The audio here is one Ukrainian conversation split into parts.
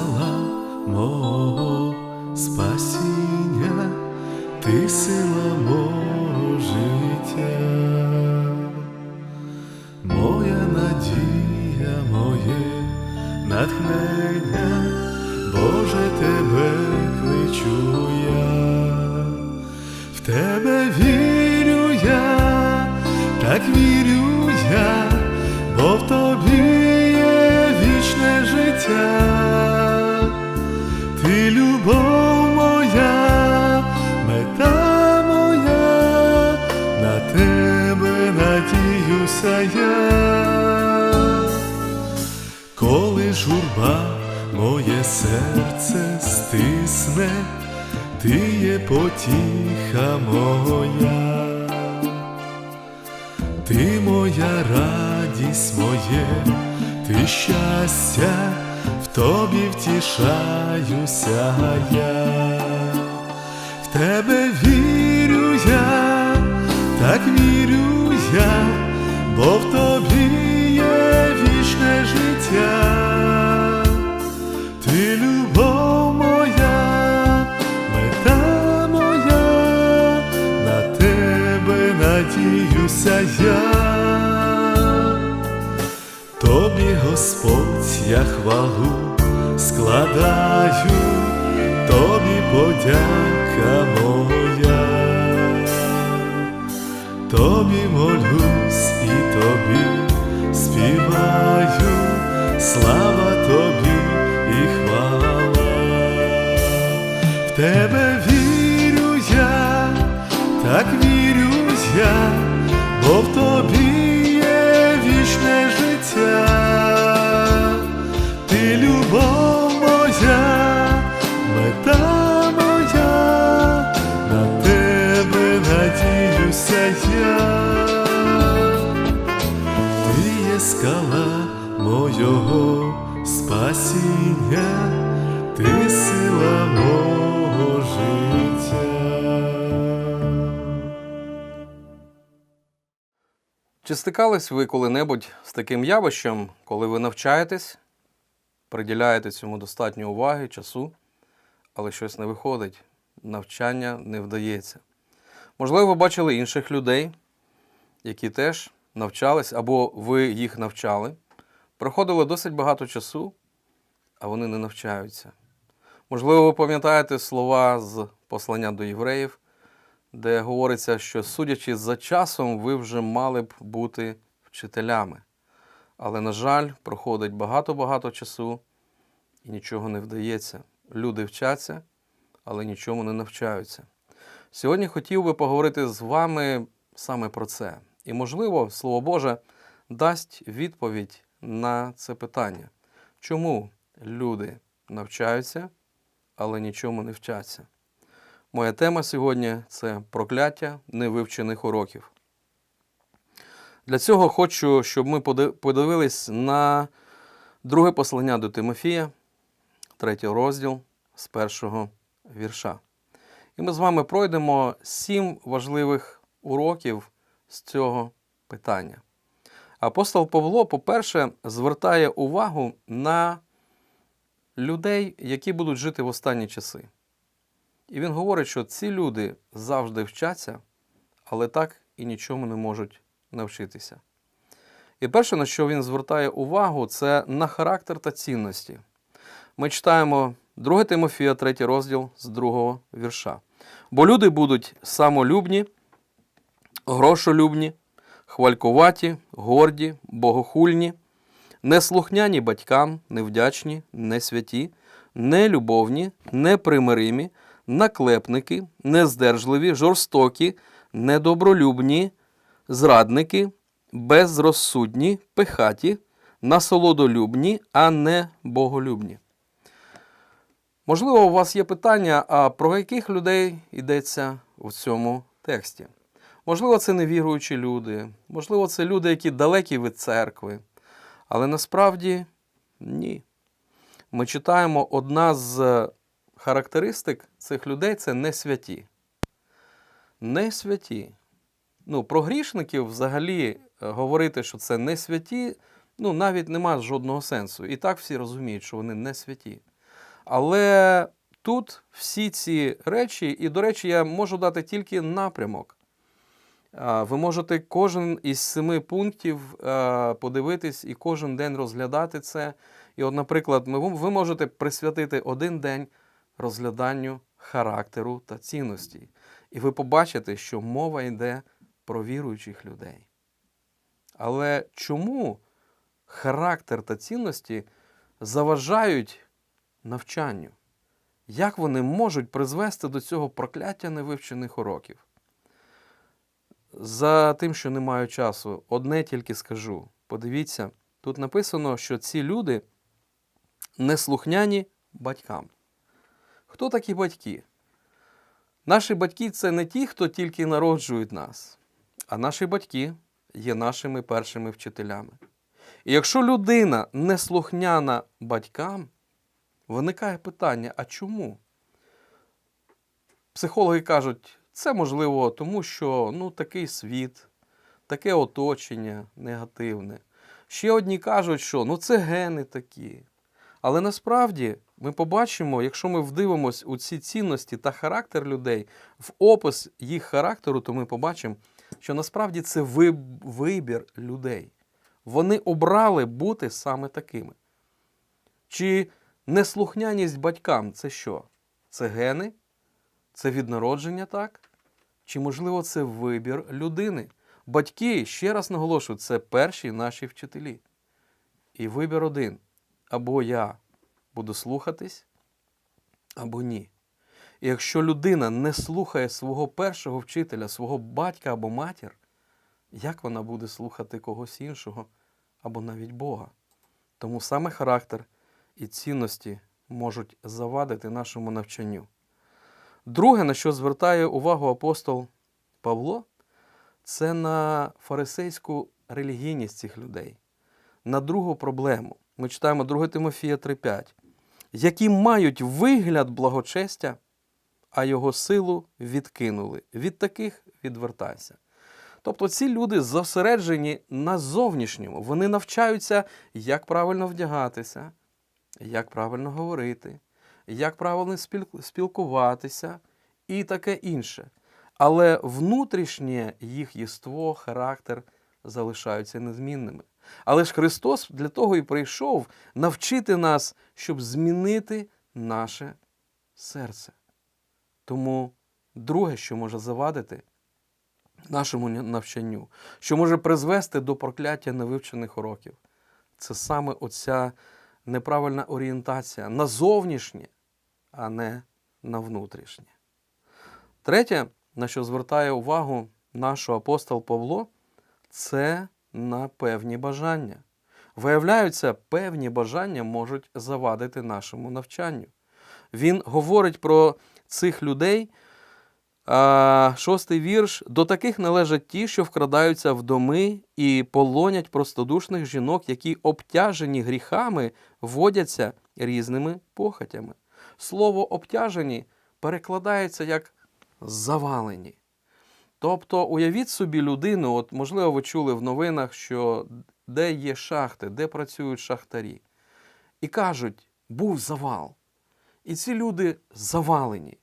Є скала мого спасіння, ти сила мого життя, моя надія, моє натхнення, журба моє серце стисне, ти є потіха моя. Ти моя радість моє, ти щастя, в тобі втішаюся я, в тебе вірю я, так вірю я, бо в тобі є вічне життя, надіюся я, тобі Господь я хвалу складаю, тобі подяка моя, тобі молюсь і тобі співаю, слава тобі і хвала. В тебе вірю я, так в тобі є вічне життя, ти любов моя, мета моя, на тебе надіюся я. Ти є скала мого спасіння, Чи стикались ви коли-небудь з таким явищем, коли ви навчаєтесь, приділяєте цьому достатньо уваги, часу, але щось не виходить, навчання не вдається? Можливо, ви бачили інших людей, які теж навчались, або ви їх навчали, проходило досить багато часу, а вони не навчаються. Можливо, ви пам'ятаєте слова з послання до євреїв, де говориться, що судячи за часом, ви вже мали б бути вчителями. Але, на жаль, проходить багато-багато часу і нічого не вдається. Люди вчаться, але нічому не навчаються. Сьогодні хотів би поговорити з вами саме про це. І, можливо, Слово Боже дасть відповідь на це питання. Чому люди навчаються, але нічому не вчаться? Моя тема сьогодні це прокляття невивчених уроків. Для цього хочу, щоб ми подивились на друге послання до Тимофія, третій розділ з першого вірша. І ми з вами пройдемо сім важливих уроків з цього питання. Апостол Павло, по-перше, звертає увагу на людей, які будуть жити в останні часи. І він говорить, що ці люди завжди вчаться, але так і нічому не можуть навчитися. І перше, на що він звертає увагу, це на характер та цінності. Ми читаємо 2 Тимофія, 3 розділ з 2 вірша. Бо люди будуть самолюбні, грошолюбні, хвалькуваті, горді, богохульні, неслухняні батькам, невдячні, несвяті, нелюбовні, непримиримі, наклепники, нездержливі, жорстокі, недобролюбні, зрадники, безрозсудні, пихаті, насолодолюбні, а не боголюбні. Можливо, у вас є питання, а про яких людей йдеться в цьому тексті? Можливо, це невіруючі люди, можливо, це люди, які далекі від церкви. Але насправді ні. Ми читаємо одна з характеристик цих людей це не святі. Не святі. Ну, про грішників взагалі е, говорити, що це не святі, ну, навіть нема жодного сенсу. І так всі розуміють, що вони не святі. Але тут всі ці речі, і, до речі, я можу дати тільки напрямок. Ви можете кожен із семи пунктів е, подивитись і кожен день розглядати це. І, от, наприклад, ви можете присвятити один день розгляданню характеру та цінностей. І ви побачите, що мова йде про віруючих людей. Але чому характер та цінності заважають навчанню? Як вони можуть призвести до цього прокляття невивчених уроків? За тим, що не маю часу, одне тільки скажу. Подивіться, тут написано, що ці люди неслухняні батькам. Хто такі батьки? Наші батьки це не ті, хто тільки народжують нас, а наші батьки є нашими першими вчителями. І якщо людина неслухняна батькам, виникає питання: а чому? Психологи кажуть, це можливо тому, що ну, такий світ, таке оточення негативне. Ще одні кажуть, що ну, це гени такі. Але насправді ми побачимо, якщо ми вдивимось у ці цінності та характер людей, в опис їх характеру, то ми побачимо, що насправді це вибір людей. Вони обрали бути саме такими. Чи неслухняність батькам це що? Це гени? Це від народження, так? Чи, можливо, це вибір людини? Батьки, ще раз наголошую, це перші наші вчителі. І вибір один. Або я буду слухатись, або ні. І якщо людина не слухає свого першого вчителя, свого батька або матір, як вона буде слухати когось іншого або навіть Бога? Тому саме характер і цінності можуть завадити нашому навчанню. Друге, на що звертає увагу апостол Павло, це на фарисейську релігійність цих людей, на другу проблему. Ми читаємо 2 Тимофія 3:5, які мають вигляд благочестя, а його силу відкинули. Від таких відвертайся. Тобто ці люди зосереджені на зовнішньому. Вони навчаються, як правильно вдягатися, як правильно говорити, як правильно спілкуватися і таке інше. Але внутрішнє їх єство, характер залишаються незмінними. Але ж Христос для того і прийшов навчити нас, щоб змінити наше серце. Тому друге, що може завадити нашому навчанню, що може призвести до прокляття невивчених уроків, це саме оця неправильна орієнтація на зовнішнє, а не на внутрішнє. Третє, на що звертає увагу наш апостол Павло, це на певні бажання. Виявляються, певні бажання можуть завадити нашому навчанню. Він говорить про цих людей. Шостий вірш. До таких належать ті, що вкрадаються в доми і полонять простодушних жінок, які обтяжені гріхами водяться різними похотями. Слово обтяжені перекладається як завалені. Тобто, уявіть собі людину, от можливо, ви чули в новинах, що де є шахти, де працюють шахтарі. І кажуть, був завал. І ці люди завалені.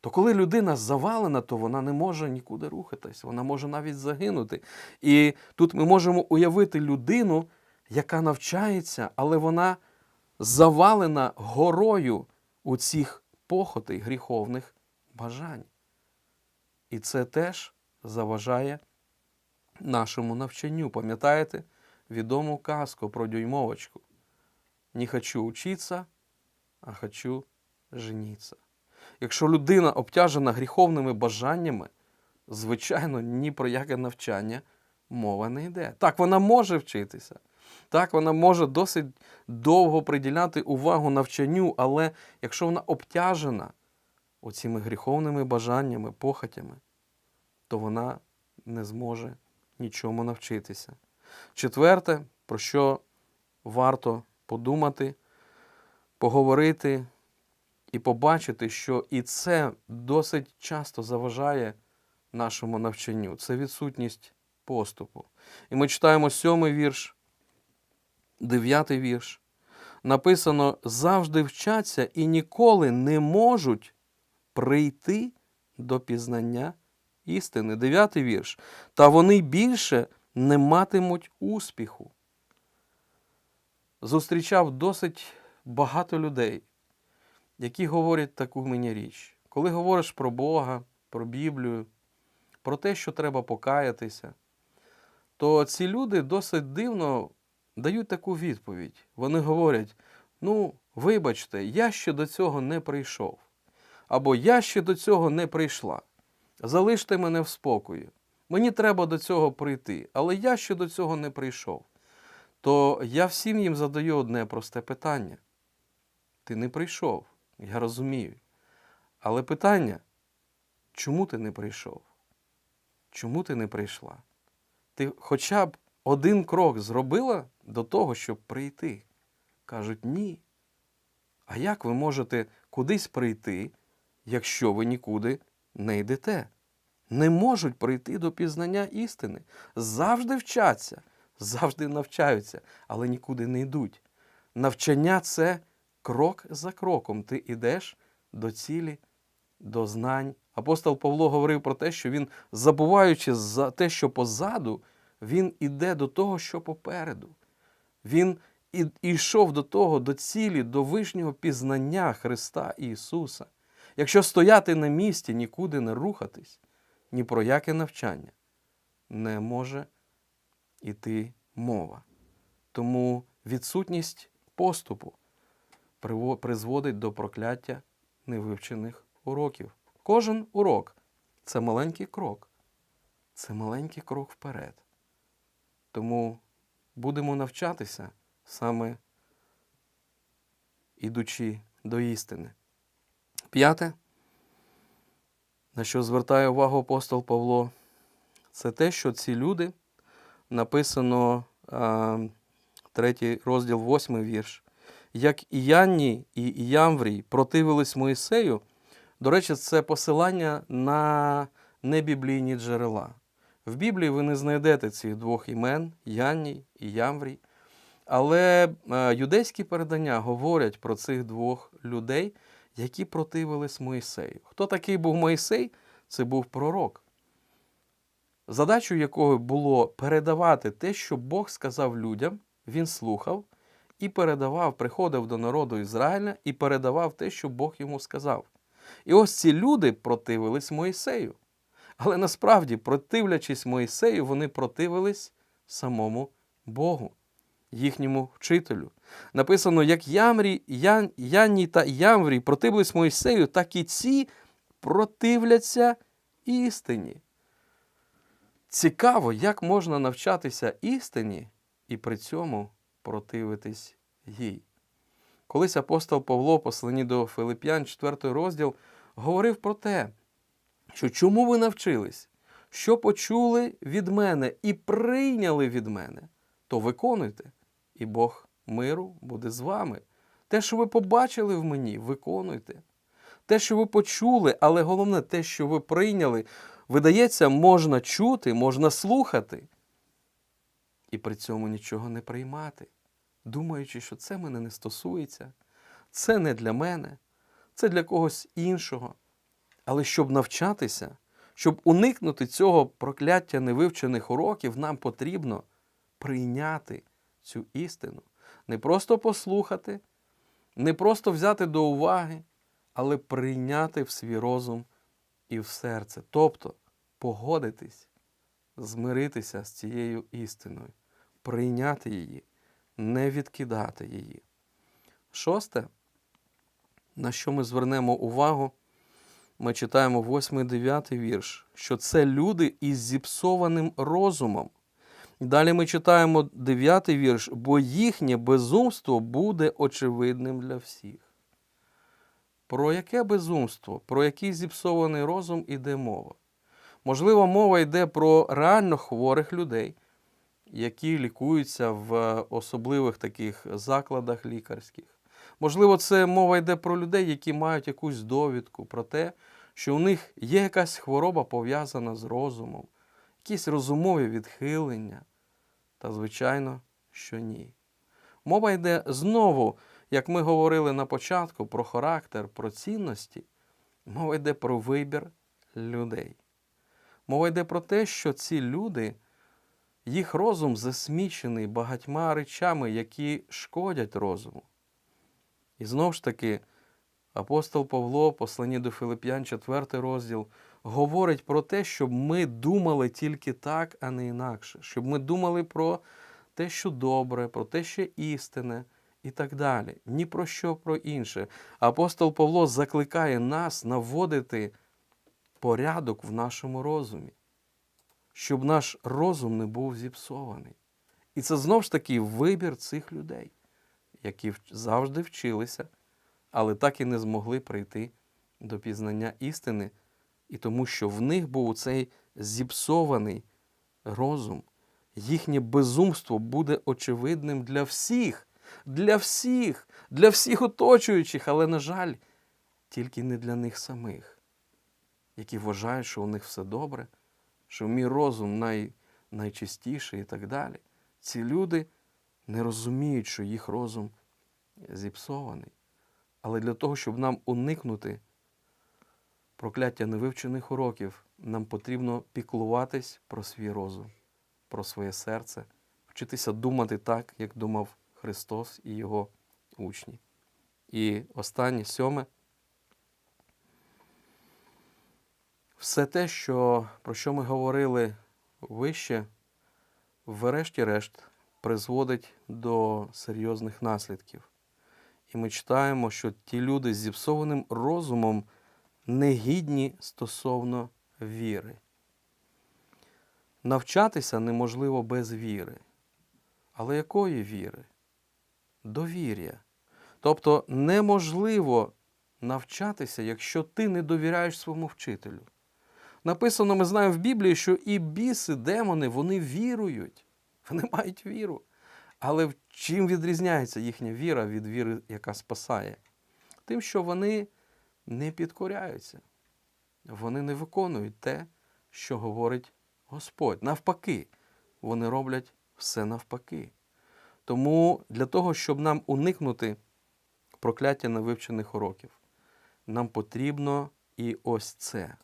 То коли людина завалена, то вона не може нікуди рухатись, вона може навіть загинути. І тут ми можемо уявити людину, яка навчається, але вона завалена горою у цих похотей гріховних бажань. І це теж заважає нашому навчанню. Пам'ятаєте відому казку про дюймовочку? Не хочу учиться, а хочу жениться. Якщо людина обтяжена гріховними бажаннями, звичайно, ні про яке навчання мова не йде. Так, вона може вчитися. Так, вона може досить довго приділяти увагу навчанню, але якщо вона обтяжена оціми гріховними бажаннями, похотями, то вона не зможе нічому навчитися. Четверте, про що варто подумати, поговорити і побачити, що і це досить часто заважає нашому навчанню. Це відсутність поступу. І ми читаємо сьомий вірш, дев'ятий вірш. Написано: завжди вчаться і ніколи не можуть прийти до пізнання істини. Дев'ятий вірш. Та вони більше не матимуть успіху. Зустрічав досить багато людей, які говорять таку мені річ. Коли говориш про Бога, про Біблію, про те, що треба покаятися, то ці люди досить дивно дають таку відповідь. Вони говорять: ну, вибачте, я ще до цього не прийшов. Або я ще до цього не прийшла. Залиште мене в спокої. Мені треба до цього прийти, але я ще до цього не прийшов. То я всім їм задаю одне просте питання. Ти не прийшов, я розумію. Але питання, чому ти не прийшов? Чому ти не прийшла? Ти хоча б один крок зробила до того, щоб прийти? Кажуть, ні. А як ви можете кудись прийти, якщо ви нікуди не йдете? Не можуть прийти до пізнання істини. Завжди вчаться, завжди навчаються, але нікуди не йдуть. Навчання це крок за кроком. Ти йдеш до цілі, до знань. Апостол Павло говорив про те, що він, забуваючи за те, що позаду, він іде до того, що попереду. Він і- йшов до того, до цілі, до вишнього пізнання Христа Ісуса. Якщо стояти на місці, нікуди не рухатись, ні про яке навчання не може іти мова. Тому відсутність поступу призводить до прокляття невивчених уроків. Кожен урок це маленький крок, це маленький крок вперед. Тому будемо навчатися саме ідучи до істини. П'яте, на що звертає увагу апостол Павло, це те, що ці люди написано третій розділ, восьмий вірш. Як і Янні, і Ямврій противились Моїсею. До речі, це посилання на небіблійні джерела. В Біблії ви не знайдете цих двох імен Янній і Ямврій. Але е, юдейські передання говорять про цих двох людей, які противились Моїсею. Хто такий був Моїсей? Це був пророк, задачою якого було передавати те, що Бог сказав людям, він слухав і передавав, приходив до народу Ізраїля і передавав те, що Бог йому сказав. І ось ці люди противились Моїсею. Але насправді, противлячись Моїсею, вони противились самому Богу, їхньому вчителю. Написано, як Ямрі, Ян, Янні та Ямврій противились Моїсею, так і ці противляться істині. Цікаво, як можна навчатися істині і при цьому противитись їй. Колись апостол Павло, послані до Филип'ян, 4 розділ, говорив про те, що чому ви навчились, що почули від мене і прийняли від мене, то виконуйте, і Бог миру буде з вами. Те, що ви побачили в мені, виконуйте. Те, що ви почули, але головне, те, що ви прийняли, видається, можна чути, можна слухати, і при цьому нічого не приймати, думаючи, що це мене не стосується, це не для мене, це для когось іншого. Але щоб навчатися, щоб уникнути цього прокляття невивчених уроків, нам потрібно прийняти цю істину. Не просто послухати, не просто взяти до уваги, але прийняти в свій розум і в серце. Тобто погодитись, змиритися з цією істиною, прийняти її, не відкидати її. Шосте, на що ми звернемо увагу, ми читаємо 8-9 вірш, що це люди із зіпсованим розумом. І Далі ми читаємо 9 вірш, бо їхнє безумство буде очевидним для всіх. Про яке безумство, про який зіпсований розум іде мова? Можливо, мова йде про реально хворих людей, які лікуються в особливих таких закладах лікарських. Можливо, це мова йде про людей, які мають якусь довідку про те, що у них є якась хвороба пов'язана з розумом, якісь розумові відхилення. Та, звичайно, що ні. Мова йде знову, як ми говорили на початку, про характер, про цінності. Мова йде про вибір людей. Мова йде про те, що ці люди, їх розум засмічений багатьма речами, які шкодять розуму. І знову ж таки, апостол Павло, послані до Филип'ян, 4 розділ, говорить про те, щоб ми думали тільки так, а не інакше, щоб ми думали про те, що добре, про те, що істинне і так далі. Ні про що про інше. Апостол Павло закликає нас наводити порядок в нашому розумі, щоб наш розум не був зіпсований. І це знову ж таки вибір цих людей, які завжди вчилися, але так і не змогли прийти до пізнання істини, і тому що в них був цей зіпсований розум. Їхнє безумство буде очевидним для всіх, для всіх, для всіх оточуючих, але, на жаль, тільки не для них самих, які вважають, що у них все добре, що мій розум най, найчистіший і так далі. Ці люди не розуміють, що їх розум зіпсований. Але для того, щоб нам уникнути прокляття невивчених уроків, нам потрібно піклуватись про свій розум, про своє серце, вчитися думати так, як думав Христос і Його учні. І останнє сьоме. Все те, що, про що ми говорили вище, врешті-решт призводить до серйозних наслідків. І ми читаємо, що ті люди з зіпсованим розумом негідні стосовно віри. Навчатися неможливо без віри. Але якої віри? Довір'я. Тобто неможливо навчатися, якщо ти не довіряєш своєму вчителю. Написано, ми знаємо в Біблії, що і біси, демони, вони вірують, вони мають віру. Але чим відрізняється їхня віра від віри, яка спасає? Тим, що вони не підкоряються, вони не виконують те, що говорить Господь. Навпаки, вони роблять все навпаки. Тому для того, щоб нам уникнути прокляття невивчених уроків, нам потрібно і ось це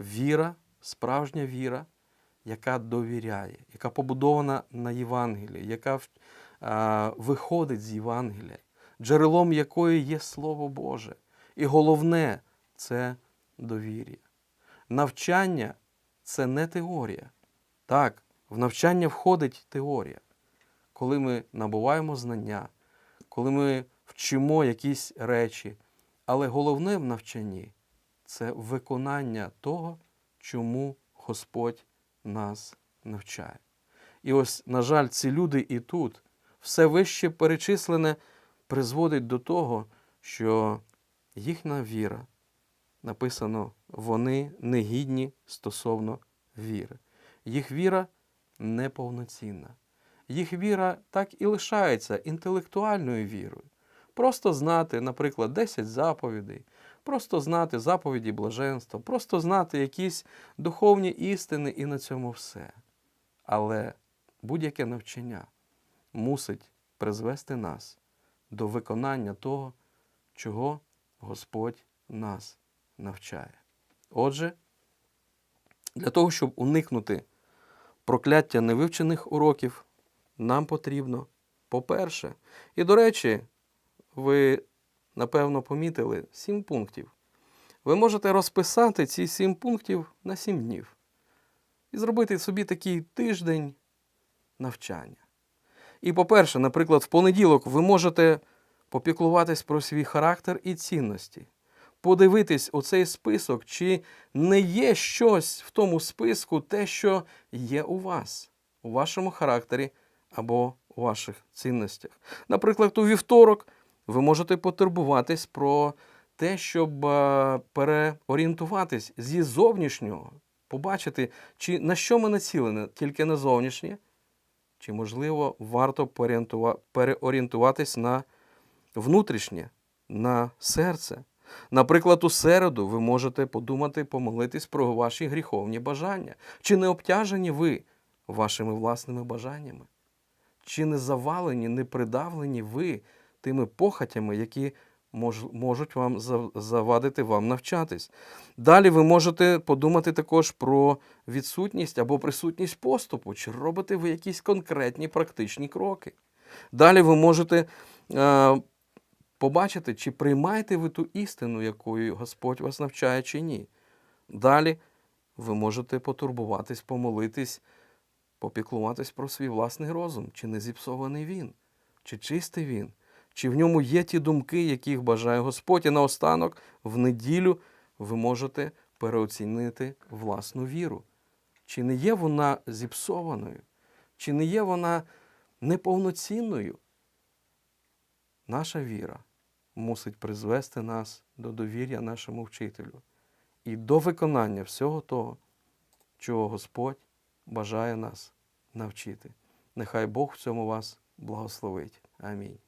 віра, справжня віра, яка довіряє, яка побудована на Євангелії, яка виходить з Євангелія, джерелом якої є Слово Боже. І головне це довір'я. Навчання це не теорія. Так, в навчання входить теорія. Коли ми набуваємо знання, коли ми вчимо якісь речі, але головне в навчанні це виконання того, чому Господь нас навчає. І ось, на жаль, ці люди і тут все вище перечислене призводить до того, що їхня віра, написано, вони негідні стосовно віри. Їх віра неповноцінна. Їх віра так і лишається інтелектуальною вірою. Просто знати, наприклад, 10 заповідей, просто знати заповіді блаженства, просто знати якісь духовні істини і на цьому все. Але будь-яке навчання мусить призвести нас до виконання того, чого Господь нас навчає. Отже, для того, щоб уникнути прокляття невивчених уроків, нам потрібно, по-перше, і до речі, ви напевно помітили сім пунктів. Ви можете розписати ці сім пунктів на сім днів і зробити собі такий тиждень навчання. І, по-перше, наприклад, в понеділок ви можете попіклуватись про свій характер і цінності, подивитись оцей список, чи не є щось в тому списку, те, що є у вас, у вашому характері або у ваших цінностях. Наприклад, у вівторок ви можете потурбуватись про те, щоб е, переорієнтуватись зі зовнішнього, побачити, чи на що ми націлені, тільки на зовнішнє, чи, можливо, варто переорієнтуватись на внутрішнє, на серце. Наприклад, у середу ви можете подумати, помолитись про ваші гріховні бажання. Чи не обтяжені ви вашими власними бажаннями? Чи не завалені, не придавлені ви тими похотями, які мож, можуть вам завадити вам навчатись? Далі ви можете подумати також про відсутність або присутність поступу, чи робите ви якісь конкретні практичні кроки. Далі ви можете е, побачити, чи приймаєте ви ту істину, якою Господь вас навчає, чи ні. Далі ви можете потурбуватись, помолитись, попіклуватись про свій власний розум, чи не зіпсований він, чи чистий він, чи в ньому є ті думки, яких бажає Господь. І наостанок, в неділю ви можете переоцінити власну віру. Чи не є вона зіпсованою, чи не є вона неповноцінною? Наша віра мусить призвести нас до довір'я нашому вчителю і до виконання всього того, чого Господь бажає нас навчити. Нехай Бог в цьому вас благословить. Амінь.